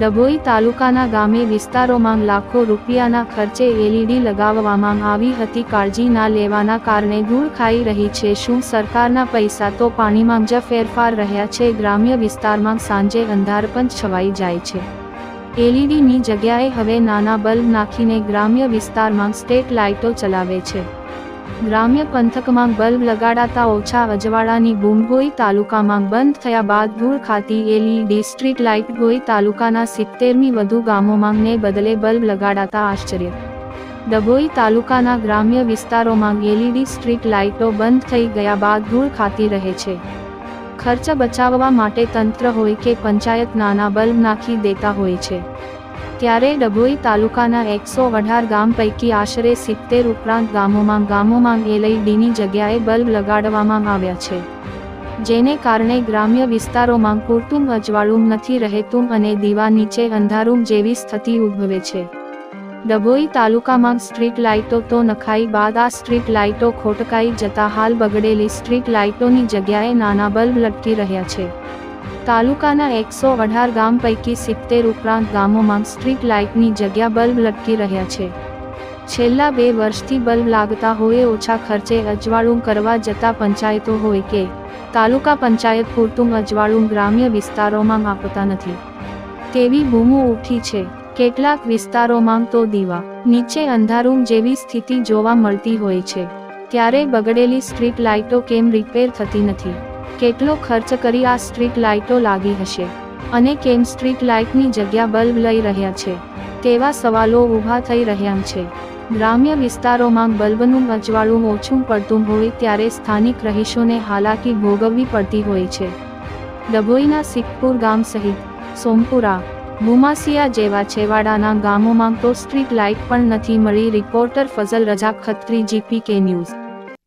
ડભોઈ તાલુકાના ગામે વિસ્તારોમાં લાખો રૂપિયાના ખર્ચે એલઈડી લગાવવામાં આવી હતી. કાળજી ના લેવાના કારણે ધૂળ ખાઈ રહી છે. શું સરકારના પૈસા તો પાણીમાં જ ફેરફાર રહ્યા છે. ગ્રામ્ય વિસ્તારમાં સાંજે અંધારપંચ છવાઈ જાય છે. એલઈડીની જગ્યાએ હવે નાના બલ્બ નાખીને ગ્રામ્ય વિસ્તારમાં સ્ટેટ લાઇટો ચલાવે છે. ગ્રામ્ય પંથકમાં બલ્બ લગાડાતા ઓછા અજવાળાની બૂમ તાલુકામાં બંધ થયા બાદ ધૂળ ખાતી એલઈડી સ્ટ્રીટ લાઇટ ગોઈ તાલુકાના સિત્તેરમી વધુ ગામોમાં ને બદલે બલ્બ લગાડાતા આશ્ચર્ય. ડભોઈ તાલુકાના ગ્રામ્ય વિસ્તારોમાં એલઈડી સ્ટ્રીટ લાઇટો બંધ થઈ ગયા બાદ ધૂળ ખાતી રહે છે. ખર્ચ બચાવવા માટે તંત્ર હોય કે પંચાયત નાના બલ્બ નાખી દેતા હોય છે. ત્યારે ડભોઈ તાલુકાના એકસો અઢાર ગામ પૈકી આશરે સિત્તેર ઉપરાંત ગામોમાં ગામોમાં એલઈડીની જગ્યાએ બલ્બ લગાડવામાં આવ્યા છે. જેને કારણે ગ્રામ્ય વિસ્તારોમાં પૂરતું અજવાળું નથી રહેતું અને દીવા નીચે અંધારું જેવી સ્થિતિ ઉદ્ભવે છે. ડભોઈ તાલુકામાં સ્ટ્રીટ લાઇટો તો નખાઈ બાદ આ સ્ટ્રીટ લાઇટો ખોટકાઈ જતા હાલ બગડેલી સ્ટ્રીટ લાઇટોની જગ્યાએ નાના બલ્બ લટકી રહ્યા છે. તાલુકાના એકસો અઢાર ગામ પૈકી સિત્તેર ઉપરાંત ગામોમાં સ્ટ્રીટ લાઇટની જગ્યા બલ્બ લટકી રહ્યા છે. છેલ્લા બે વર્ષથી બલ્બ લાગતા હોય ઓછા ખર્ચે અજવાળું કરવા જતા પંચાયતો હોય કે તાલુકા પંચાયત પૂરતું અજવાળું ગ્રામ્ય વિસ્તારોમાં આપતા નથી. તેવી બૂમો ઉઠી છે. કેટલાક વિસ્તારોમાં તો દીવા, નીચે અંધારું જેવી સ્થિતિ જોવા મળતી હોય છે. ત્યારે બગડેલી સ્ટ્રીટ લાઇટો કેમ રિપેર થતી નથી? કેટલો ખર્ચ કરી આ સ્ટ્રીટ લાઇટો લાગી હશે? અને કેમ સ્ટ્રીટ લાઇટની જગ્યા બલ્બ લઈ રહ્યા છે? તેવા સવાલો ઊભા થઈ રહ્યા છે. ગ્રામ્ય વિસ્તારોમાં બલ્બનું અજવાળું ઓછું પડતું હોય ત્યારે સ્થાનિક રહીશોને હાલાકી ભોગવવી પડતી હોય છે. ડભોઈના સિખપુર ગામ સહિત સોમપુરા બુમાસિયા જેવા છેવાડાના ગામોમાં તો સ્ટ્રીટ લાઇટ પણ નથી મળી, રિપોર્ટર ફઝલ રજા ખત્રી જીપી કે ન્યૂઝ.